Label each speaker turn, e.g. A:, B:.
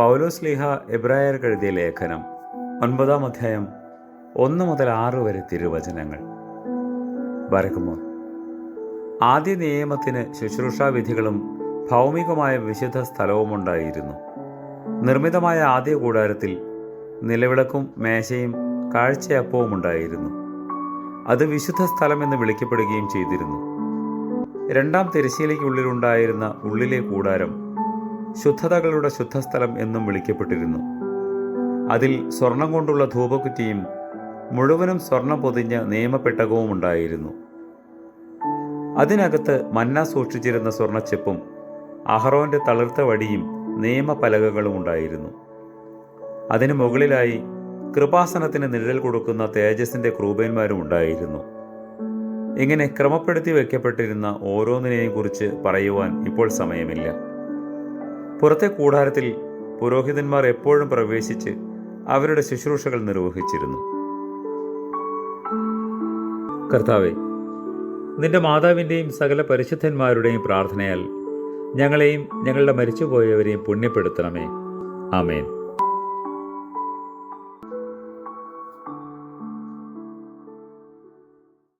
A: പൗലോസ് ലീഹ എബ്രായർക്ക് എഴുതിയ ലേഖനം ഒൻപതാം അധ്യായം ഒന്ന് മുതൽ ആറ് വരെ തിരുവചനങ്ങൾ. വരക്കുമോ? ആദ്യ നിയമത്തിന് ശുശ്രൂഷാവിധികളും ഭൗമികമായ വിശുദ്ധ സ്ഥലവുമുണ്ടായിരുന്നു. നിർമ്മിതമായ ആദ്യ കൂടാരത്തിൽ നിലവിളക്കും മേശയും കാഴ്ചയപ്പവും ഉണ്ടായിരുന്നു അത് വിശുദ്ധ സ്ഥലമെന്ന് വിളിക്കപ്പെടുകയും ചെയ്തിരുന്നു. രണ്ടാം തിരശ്ശീലയ്ക്കുള്ളിലുണ്ടായിരുന്ന ഉള്ളിലെ കൂടാരം ശുദ്ധതകളുടെ ശുദ്ധസ്ഥലം എന്നും വിളിക്കപ്പെട്ടിരുന്നു. അതിൽ സ്വർണം കൊണ്ടുള്ള ധൂപക്കുറ്റിയും മുഴുവനും സ്വർണം പൊതിഞ്ഞ നിയമപ്പെട്ടകവും ഉണ്ടായിരുന്നു. അതിനകത്ത് മന്ന സൂക്ഷിച്ചിരുന്ന സ്വർണച്ചെപ്പും അഹറോന്റെ തളിർത്ത വടിയും നിയമപലകകളും ഉണ്ടായിരുന്നു. അതിനു മുകളിലായി കൃപാസനത്തിന് നിഴൽ കൊടുക്കുന്ന തേജസിന്റെ ക്രൂപന്മാരും ഉണ്ടായിരുന്നു. ഇങ്ങനെ ക്രമപ്പെടുത്തി വയ്ക്കപ്പെട്ടിരുന്ന ഓരോന്നിനെയും കുറിച്ച് പറയുവാൻ ഇപ്പോൾ സമയമില്ല. പുറത്തെ കൂടാരത്തിൽ പുരോഹിതന്മാർ എപ്പോഴും പ്രവേശിച്ച് അവരുടെ ശുശ്രൂഷകൾ നിർവഹിച്ചിരുന്നു. കർത്താവെ നിന്റെ മാതാവിന്റെയും സകല പരിശുദ്ധന്മാരുടെയും പ്രാർത്ഥനയാൽ ഞങ്ങളെയും ഞങ്ങളുടെ മരിച്ചുപോയവരെയും പുണ്യപ്പെടുത്തണമേ. ആമേൻ.